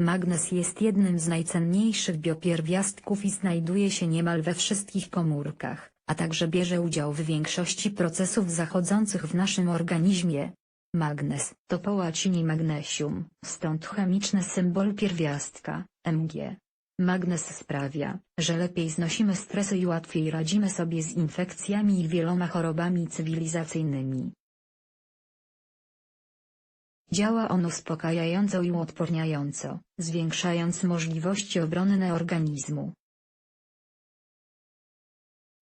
Magnez jest jednym z najcenniejszych biopierwiastków i znajduje się niemal we wszystkich komórkach, a także bierze udział w większości procesów zachodzących w naszym organizmie. Magnez to po łacinie magnesium, stąd chemiczny symbol pierwiastka, Mg. Magnez sprawia, że lepiej znosimy stresy i łatwiej radzimy sobie z infekcjami i wieloma chorobami cywilizacyjnymi. Działa on uspokajająco i uodporniająco, zwiększając możliwości obronne organizmu.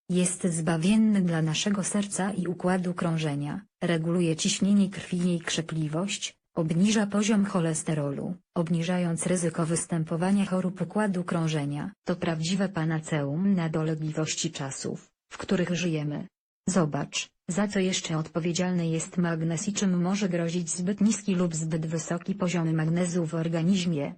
Jest zbawienny dla naszego serca i układu krążenia, reguluje ciśnienie krwi i krzepliwość, obniża poziom cholesterolu, obniżając ryzyko występowania chorób układu krążenia. To prawdziwe panaceum na dolegliwości czasów, w których żyjemy. Zobacz, za co jeszcze odpowiedzialny jest magnez i czym może grozić zbyt niski lub zbyt wysoki poziom magnezu w organizmie.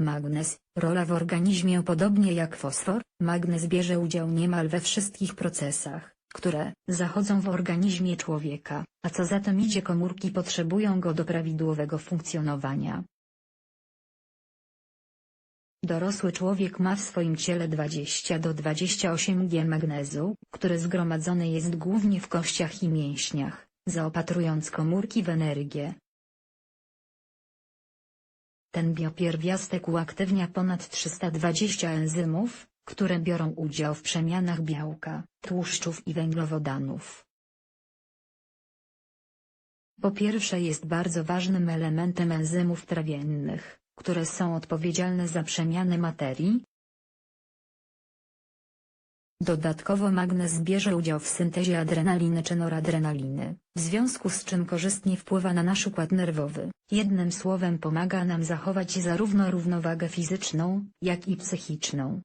Magnez, rola w organizmie podobnie jak fosfor, magnez bierze udział niemal we wszystkich procesach, które zachodzą w organizmie człowieka, a co za tym idzie komórki potrzebują go do prawidłowego funkcjonowania. Dorosły człowiek ma w swoim ciele 20 do 28 g magnezu, który zgromadzony jest głównie w kościach i mięśniach, zaopatrując komórki w energię. Ten biopierwiastek uaktywnia ponad 320 enzymów, które biorą udział w przemianach białka, tłuszczów i węglowodanów. Po pierwsze jest bardzo ważnym elementem enzymów trawiennych, które są odpowiedzialne za przemianę materii. Dodatkowo magnez bierze udział w syntezie adrenaliny czy noradrenaliny, w związku z czym korzystnie wpływa na nasz układ nerwowy. Jednym słowem pomaga nam zachować zarówno równowagę fizyczną, jak i psychiczną.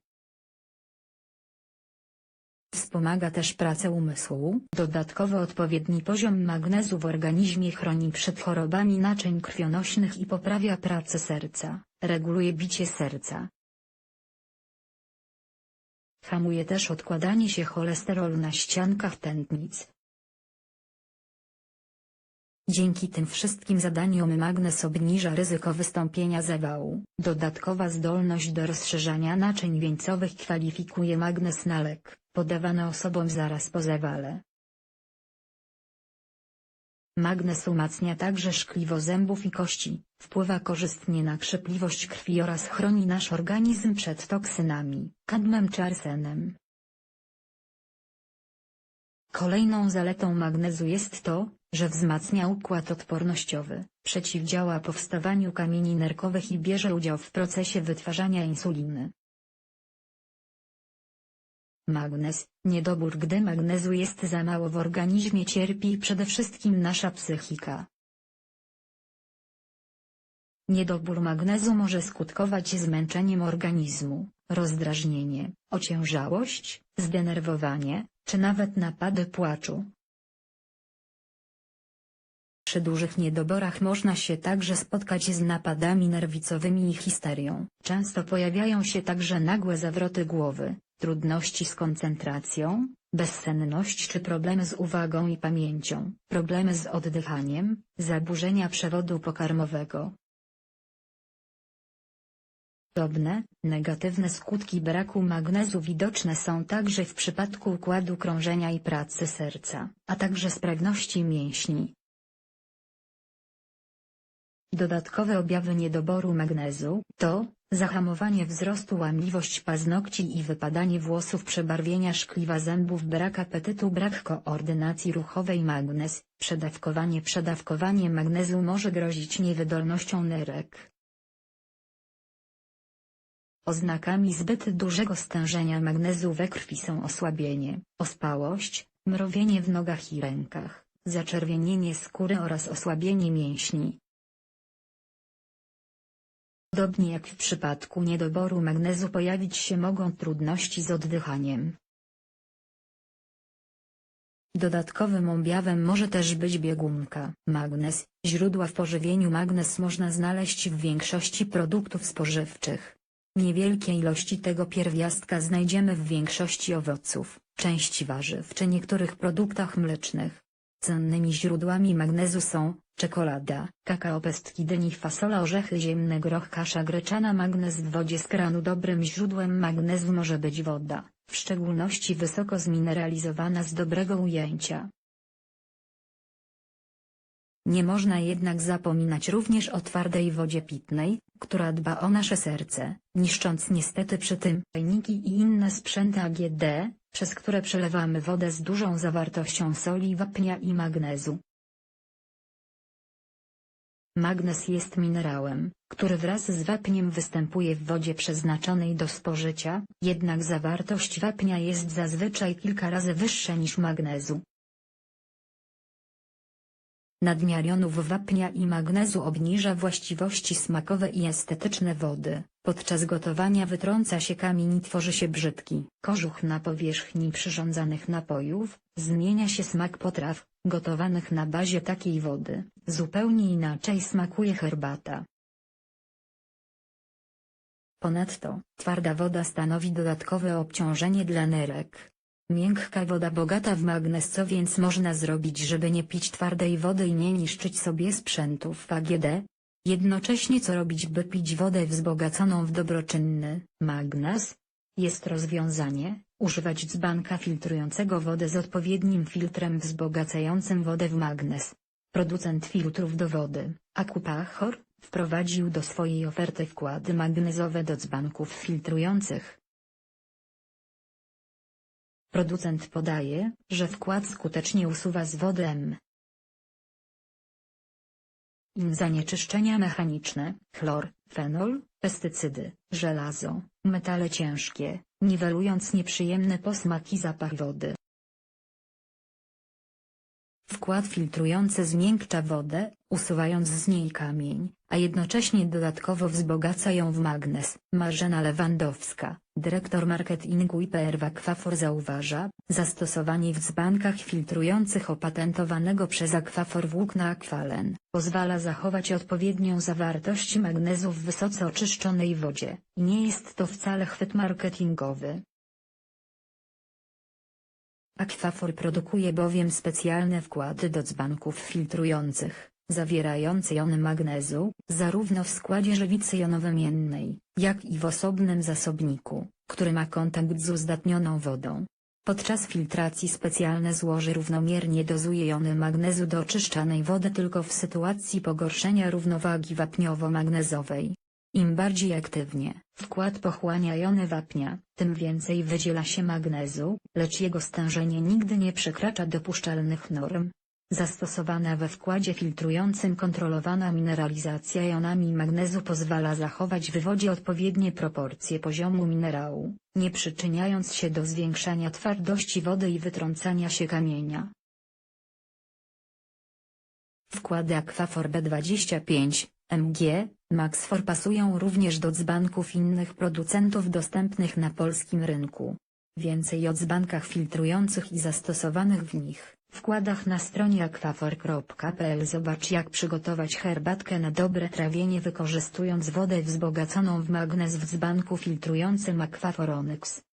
Wspomaga też pracę umysłu. Dodatkowo odpowiedni poziom magnezu w organizmie chroni przed chorobami naczyń krwionośnych i poprawia pracę serca, reguluje bicie serca. Hamuje też odkładanie się cholesterolu na ściankach tętnic. Dzięki tym wszystkim zadaniom magnez obniża ryzyko wystąpienia zawału. Dodatkowa zdolność do rozszerzania naczyń wieńcowych kwalifikuje magnez na lek, podawany osobom zaraz po zawale. Magnez umacnia także szkliwo zębów i kości, wpływa korzystnie na krzepliwość krwi oraz chroni nasz organizm przed toksynami, kadmem czy arsenem. Kolejną zaletą magnezu jest to, że wzmacnia układ odpornościowy, przeciwdziała powstawaniu kamieni nerkowych i bierze udział w procesie wytwarzania insuliny. Magnez, niedobór gdy magnezu jest za mało w organizmie cierpi przede wszystkim nasza psychika. Niedobór magnezu może skutkować zmęczeniem organizmu, rozdrażnienie, ociężałość, zdenerwowanie, czy nawet napady płaczu. Przy dużych niedoborach można się także spotkać z napadami nerwicowymi i histerią. Często pojawiają się także nagłe zawroty głowy, trudności z koncentracją, bezsenność czy problemy z uwagą i pamięcią, problemy z oddychaniem, zaburzenia przewodu pokarmowego. Podobne, negatywne skutki braku magnezu widoczne są także w przypadku układu krążenia i pracy serca, a także sprawności mięśni. Dodatkowe objawy niedoboru magnezu to zahamowanie wzrostu łamliwość paznokci i wypadanie włosów przebarwienia szkliwa zębów brak apetytu brak koordynacji ruchowej magnez, przedawkowanie przedawkowanie magnezu może grozić niewydolnością nerek. Oznakami zbyt dużego stężenia magnezu we krwi są osłabienie, ospałość, mrowienie w nogach i rękach, zaczerwienienie skóry oraz osłabienie mięśni. Podobnie jak w przypadku niedoboru magnezu pojawić się mogą trudności z oddychaniem. Dodatkowym objawem może też być biegunka. Magnez, źródła w pożywieniu magnez można znaleźć w większości produktów spożywczych. Niewielkie ilości tego pierwiastka znajdziemy w większości owoców, części warzyw czy niektórych produktach mlecznych. Cennymi źródłami magnezu są czekolada, kakao pestki dyni fasola orzechy ziemne groch kasza greczana magnez w wodzie z kranu dobrym źródłem magnezu może być woda, w szczególności wysoko zmineralizowana z dobrego ujęcia. Nie można jednak zapominać również o twardej wodzie pitnej, która dba o nasze serce, niszcząc niestety przy tym czajniki i inne sprzęty AGD, przez które przelewamy wodę z dużą zawartością soli wapnia i magnezu. Magnez jest minerałem, który wraz z wapniem występuje w wodzie przeznaczonej do spożycia, jednak zawartość wapnia jest zazwyczaj kilka razy wyższa niż magnezu. Nadmiar jonów wapnia i magnezu obniża właściwości smakowe i estetyczne wody. Podczas gotowania wytrąca się kamień i tworzy się brzydki kożuch na powierzchni przyrządzanych napojów, zmienia się smak potraw, gotowanych na bazie takiej wody, zupełnie inaczej smakuje herbata. Ponadto, twarda woda stanowi dodatkowe obciążenie dla nerek. Miękka woda bogata w magnez co więc można zrobić żeby nie pić twardej wody i nie niszczyć sobie sprzętów AGD? Jednocześnie co robić by pić wodę wzbogaconą w dobroczynny magnez? Jest rozwiązanie, używać dzbanka filtrującego wodę z odpowiednim filtrem wzbogacającym wodę w magnez. Producent filtrów do wody, Akupachor, wprowadził do swojej oferty wkłady magnezowe do dzbanków filtrujących. Producent podaje, że wkład skutecznie usuwa z wody M. Zanieczyszczenia mechaniczne, chlor, fenol, pestycydy, żelazo, metale ciężkie, niwelując nieprzyjemny posmak i zapach wody. Wkład filtrujący zmiękcza wodę, usuwając z niej kamień, a jednocześnie dodatkowo wzbogaca ją w magnez. Marzena Lewandowska, dyrektor marketingu IPR Aquafor zauważa, zastosowanie w dzbankach filtrujących opatentowanego przez Aquafor włókna Aqualen, pozwala zachować odpowiednią zawartość magnezu w wysoce oczyszczonej wodzie. Nie jest to wcale chwyt marketingowy. Aquafor produkuje bowiem specjalne wkłady do dzbanków filtrujących, zawierające jony magnezu, zarówno w składzie żywicy jonowymiennej, jak i w osobnym zasobniku, który ma kontakt z uzdatnioną wodą. Podczas filtracji specjalne złoże równomiernie dozuje jony magnezu do oczyszczanej wody tylko w sytuacji pogorszenia równowagi wapniowo-magnezowej. Im bardziej aktywnie wkład pochłania jony wapnia, tym więcej wydziela się magnezu, lecz jego stężenie nigdy nie przekracza dopuszczalnych norm. Zastosowana we wkładzie filtrującym kontrolowana mineralizacja jonami magnezu pozwala zachować w wodzie odpowiednie proporcje poziomu minerału, nie przyczyniając się do zwiększania twardości wody i wytrącania się kamienia. Wkłady Aquafor B25, MG, Maxfor pasują również do dzbanków innych producentów dostępnych na polskim rynku. Więcej o dzbankach filtrujących i zastosowanych w nich wkładach na stronie aquafor.pl Zobacz jak przygotować herbatkę na dobre trawienie wykorzystując wodę wzbogaconą w magnez w dzbanku filtrującym Aquafor Onyx.